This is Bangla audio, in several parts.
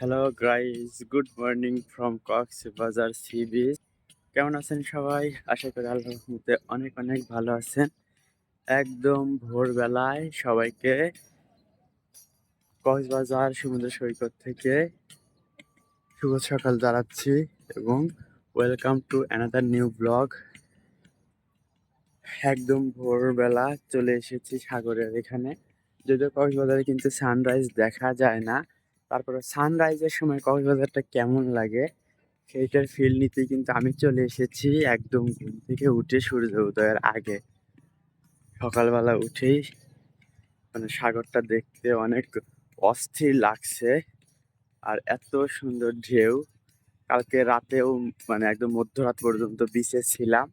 Hello guys good morning from Cox's Bazar sea beach কেমন আছেন সবাই? আশা করি রহমতে অনেক অনেক ভালো আছেন। একদম ভোরবেলায় সবাইকে কক্সবাজার সমুদ্র সৈকত থেকে শুভ সকাল জানাচ্ছি এবং welcome to another new blog একদম ভোরবেলা চলে এসেছি সাগরের এখানে। যদিও কক্সবাজারে কিন্তু সানরাইজ দেখা যায় না তারপরে সানরাইজের সময় কক্সবাজারটা কেমন লাগে? সেইটার ফিল নিতে কিন্তু আমি চলে এসেছি একদম ঘুম থেকে উঠে সূর্য উদয়ের আগে। সকালবেলা উঠেই মানে সাগরটা দেখতে অনেক অস্থির লাগছে আর এত সুন্দর ঢেউ। কালকে রাতেও মানে একদম মধ্যরাত পর্যন্ত বিচে ছিলাম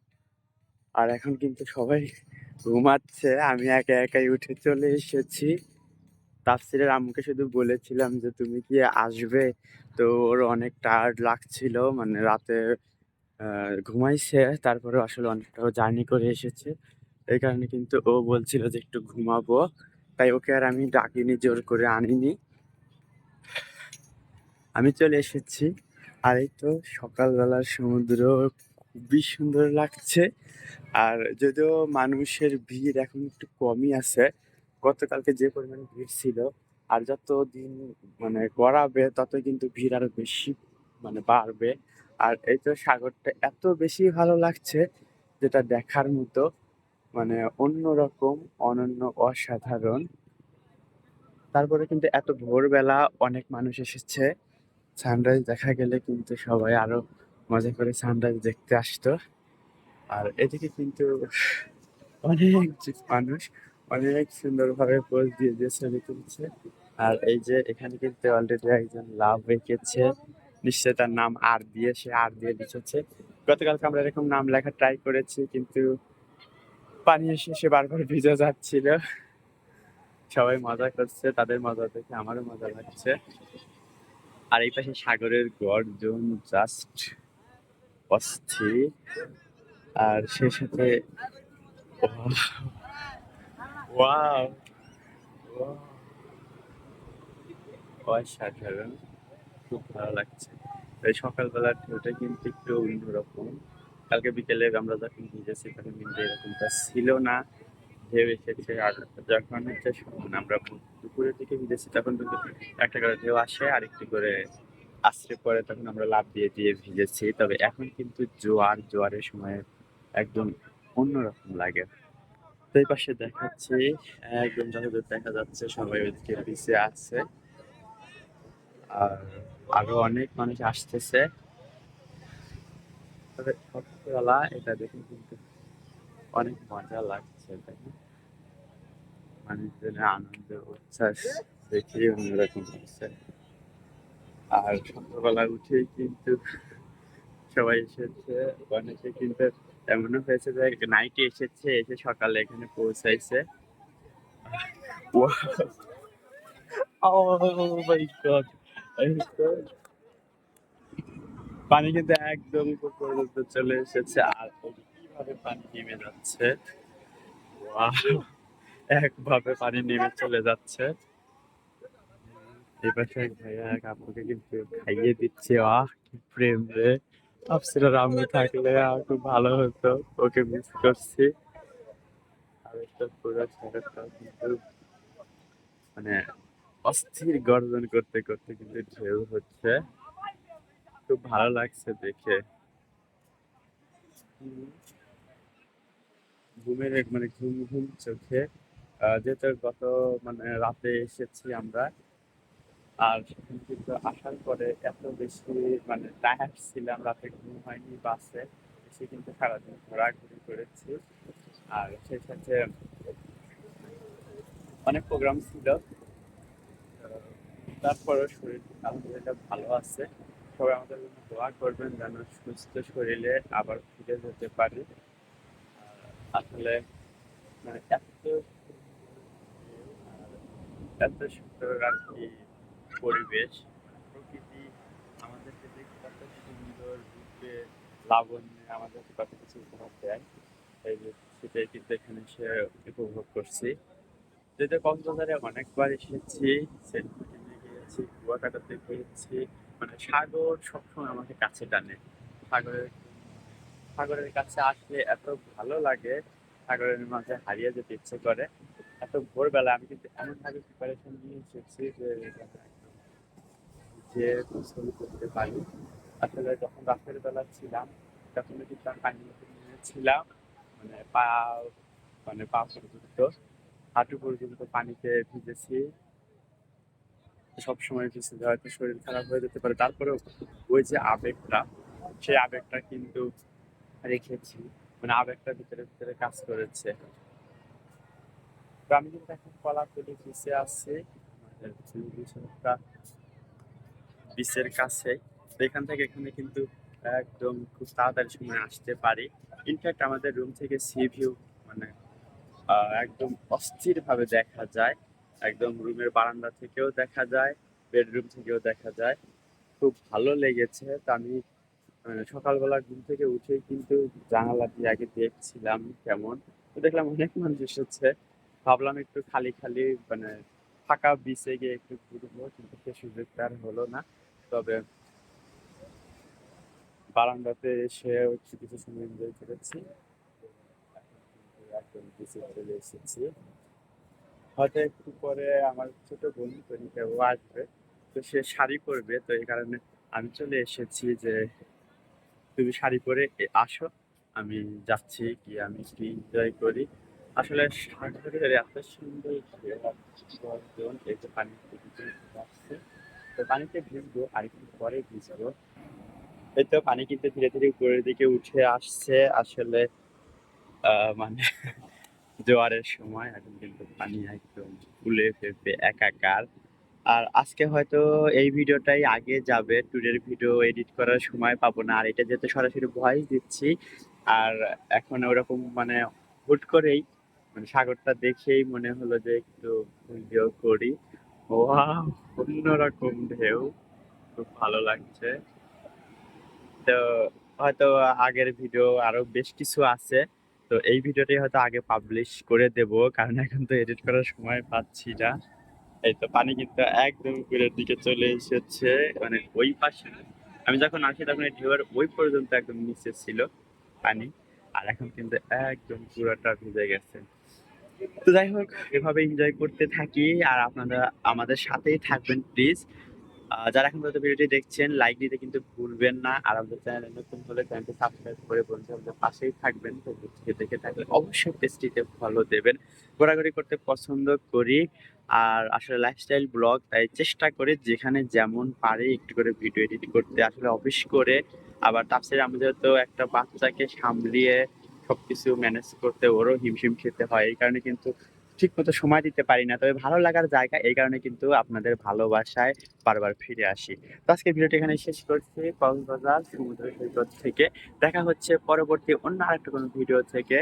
আর এখন কিন্তু সবাই ঘুমাচ্ছে। আমি একা একাই উঠে চলে এসেছি। তাফসিরের আম্মুকে শুধু বলেছিলাম যে, তুমি কি আসবে? তো ওর অনেক টায়ার্ড লাগছিল মানে রাতে ঘুমাইছে তারপরে আসলে অনেকটা জার্নি করে এসেছে। এই কারণে কিন্তু ও বলছিল যে, একটু ঘুমাবো। তাই ওকে আর আমি ডাকিনি, জোর করে আনিনি। আমি চলে এসেছি। আর এই তো সকালবেলার সমুদ্র খুবই সুন্দর লাগছে। আর যদিও মানুষের ভিড় এখন একটু কমই আছে গতকালকে যে পরিমাণে ভিড় ছিল, আর যত দিন মানে গড়াবে তত কিন্তু ভিড় আরও বেশি মানে বাড়বে। আর এই তো সাগরটা এত বেশি ভালো লাগছে যেটা দেখার মতো মানে অন্যরকম, অনন্য, অসাধারণ। তারপরে কিন্তু এত ভোরবেলা অনেক মানুষ এসেছে। সানরাইজ দেখা গেলে কিন্তু সবাই আরও মজা করে সানরাইজ দেখতে আসতো। আর এদিকে কিন্তু অনেক মানুষ অনেক সুন্দরভাবে পোজ দিয়ে দিয়ে ছবি তুলছে। আর এই যে এখানে কিন্তু অলরেডি একজন লাভ রেখেছে। নিশ্চয় তার নাম আর দিয়ে, সে আর দিয়ে লিখেছে। গতকালকে আমরা এরকম নাম লেখা ট্রাই করেছি, কিন্তু পানি এসে সে বারবার ভিজে যাচ্ছিল। সবাই মজা করছে, তাদের মজা দেখে আমারও মজা লাগছে। আর এই পাশে সাগরের গর্জন জাস্ট অস্থির। আর সেই সাথে ওয়াও অসাধারণ খুব ভালো লাগছে। এই সকালবেলার ঢেউটা কিন্তু একটু অন্যরকম। কালকে বিকেলে আমরা যখন ভিজেছি তখন কিন্তু এরকমটা ছিল না। ঢেউ এসেছে, আর যখন হচ্ছে আমরা দুপুরের দিকে ভিজেছি তখন কিন্তু একটা করে ঢেউ আসে আর একটু করে আশ্রে পরে তখন আমরা লাভ দিয়ে দিয়ে ভিজেছি। তবে এখন কিন্তু জোয়ার, জোয়ারের সময় একদম অন্যরকম লাগে। তো পাশে দেখাচ্ছি, একদম যতদূর দেখা যাচ্ছে, সবাই ওইদিকে পিছিয়ে আছে। আর আরও অনেক মানুষ আসতেছে। তবে সকালবেলা এটা দেখে কিন্তু অনেক মজা লাগছে, তাই না? মানুষজনের আনন্দ, উচ্ছ্বাস দেখে অন্যরকম লাগছে। আর সকালবেলা উঠেই কিন্তু সবাই এসেছে অনেকে কিন্তু এমনও হয়েছে যে নাইটে এসেছে, এসে সকালে এখানে পৌঁছাইছে। Oh পানি কিন্তু একদম পর্যন্ত চলে এসেছে, আর কীভাবে পানি নেমে যাচ্ছে! একভাবে পানি নেমে চলে যাচ্ছে। এক ভাইয়া আপুকে কিন্তু খাইয়ে দিচ্ছে, আহ, কি প্রেম রে। আফসিরার আম্মু থাকলে আর খুব ভালো হতো, ওকে মিস করছি। আর একটা মানে অস্থির গর্জন করতে করতে কিন্তু ঢেউ হচ্ছে। খুব ভালো লাগছে দেখে। ঘুমের মানে ঘুম ঘুম চোখে। যেহেতু গত মানে রাতে এসেছি আমরা আর কিন্তু আসার পরে এত বেশি মানে টায়ার্ড ছিলাম, রাতে ঘুম হয়নি বাসে। এসে কিন্তু সারাদিন ঘোরাঘুরি করেছি। আর সেই সাথে অনেক প্রোগ্রাম ছিল। তারপরেও শরীর আলহামদুলিল্লাহ ভালো আছে। সবাই আমাদের জন্য দোয়া করবেন যেন সুস্থ শরীরে আবার ফিরে যেতে পারি। আসলে মানে এত এত সুন্দর আর কি পরিবেশ। প্রকৃতি, আমাদেরকে দেখে কত সুন্দর রূপে, লাবণ্যে আমাদেরকে কত কিছু উপহার দেয়। এই যে সেটাই কিন্তু এখানে এসে উপভোগ করছি। যদিও কক্সবাজারে অনেকবার এসেছি, সেন্ট মার্টিনে গিয়ে পেয়েছি কুয়াকাটাতে পেয়েছি মানে সাগর সবসময় আমাকে কাছে টানে। সাগরের সাগরের কাছে আসলে এত ভালো লাগে, সাগরের মাঝে হারিয়ে যেতে ইচ্ছে করে। এত ভোরবেলা আমি কিন্তু এমন ভাবে প্রিপারেশন নিয়ে এসেছি যে যে গোসল করতে পারি। আসলে যখন রাতের বেলা ছিলাম, তখন কিন্তু আমি পানির নিয়েছিলাম মানে পা মানে পা পর্যন্ত, হাঁটু পর্যন্ত পানিতে ভিজেছি। সবসময় ভিজে হয়তো শরীর খারাপ হয়ে যেতে পারে। তারপরেও ওই যে আবেগটা, সেই আবেগটা কিন্তু রেখেছি মানে আবেগটা ভিতরে ভিতরে কাজ করেছে। তো আমি কিন্তু এখন বিচে আছি। আমাদের বিচটা বিচের কাছে। তো এখান থেকে এখানে কিন্তু একদম খুব তাড়াতাড়ি সময় আসতে পারি। ইনফ্যাক্ট আমাদের রুম থেকে সি ভিউ মানে একদম অস্থির ভাবে দেখা যায়। একদম রুমের বারান্দা থেকেও দেখা যায় বেডরুম থেকেও দেখা যায়। খুব ভালো লেগেছে। তো আমি মানে সকালবেলা ঘুম থেকে উঠেই কিন্তু জানালা দিয়ে আগে দেখছিলাম কেমন। তো দেখলাম অনেক মানুষ এসেছে। ভাবলাম একটু খালি খালি মানে ফাঁকা বিচে গিয়ে একটু ঘুরবো, কিন্তু সে সুযোগটা আর হলো না। তবে বারান্দাতে এসে একটু কিছু সময় এনজয় করেছি। চলে এসেছি। হয়তো একটু পরে আমার ছোট তনিকা ও আসবে, তো সে শাড়ি পরবে, তো এই কারণে আমি চলে এসেছি যে তুমি শাড়ি পরে আসো। আমি যাচ্ছি কি আমি একটু এনজয় করি। আসলে সাগরের এত সুন্দর আসছে পানিতে ভিজবো, আর একটু পরে ভিজবো। এই তো পানি কিন্তু ধীরে ধীরে উপরের দিকে উঠে আসছে। আসলে মানে জোয়ারের সময়, এখন কিন্তু পানি একদম ফুলে ফেপে একাকার। আর আজকে হয়তো এই ভিডিওটাই আগে যাবে, ট্যুরের ভিডিও এডিট করার সময় পাবো না। আর এটা যেহেতু সরাসরি ভয়েস দিচ্ছি, আর এখন ওরকম মানে হুট করেই মানে সাগরটা দেখেই মনে হলো যে একটু ভিডিও করি। ওয়াও অন্যরকম ঢেউ। খুব ভালো লাগছে। তো হয়তো আগের ভিডিও আরও বেশ কিছু আছে। তো এই ভিডিওটাই হয়তো আগে পাবলিশ করে দেব, কারণ এখন তো এডিট করার সময় পাচ্ছি না। এই তো পানি কিন্তু একদম উপরের দিকে চলে এসেছে। মানে ওই পাশে আমি যখন আসি তখন এই ঢেউয়ের ওই পর্যন্ত একদম নিচে ছিল পানি। আর এখন কিন্তু একদম পুরোটা ভিজে গেছে। তো যাই হোক, এভাবে এনজয় করতে থাকি আর আপনারা আমাদের সাথেই থাকবেন প্লিজ যারা এখন পর্যন্ত ভিডিওটি দেখছেন লাইক দিতে কিন্তু ভুলবেন না। আর আমাদের চ্যানেলে নতুন হলে চ্যানেলটি সাবস্ক্রাইব করে বলতে আমাদের পাশেই থাকবেন। থেকে দেখে থাকলে অবশ্যই পেজটিতে ফলো দেবেন। ঘোরাঘুরি করতে পছন্দ করি। আর আসলে লাইফস্টাইল ব্লগ তাই চেষ্টা করে যেখানে যেমন পারে একটু করে ভিডিও এডিট করতে। আসলে অফিস করে, আবার তাপসের আমাদের তো একটা বাচ্চাকে সামলিয়ে সবকিছু ম্যানেজ করতে ওরও হিমশিম খেতে হয়, এই কারণে কিন্তু ঠিক মতো সময় দিতে পারি না। তবে ভালো লাগার জায়গা, এই কারণে কিন্তু আপনাদের ভালোবাসায় বারবার ফিরে আসি। তো আজকে ভিডিওটি এখানে শেষ করছি। কক্সবাজার সমুদ্র সৈকত থেকে দেখা হচ্ছে পরবর্তী অন্য আরেকটা কোনো ভিডিও থেকে।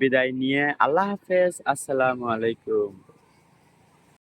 বিদায় নিয়ে আল্লাহ হাফেজ। আসসালামু আলাইকুম।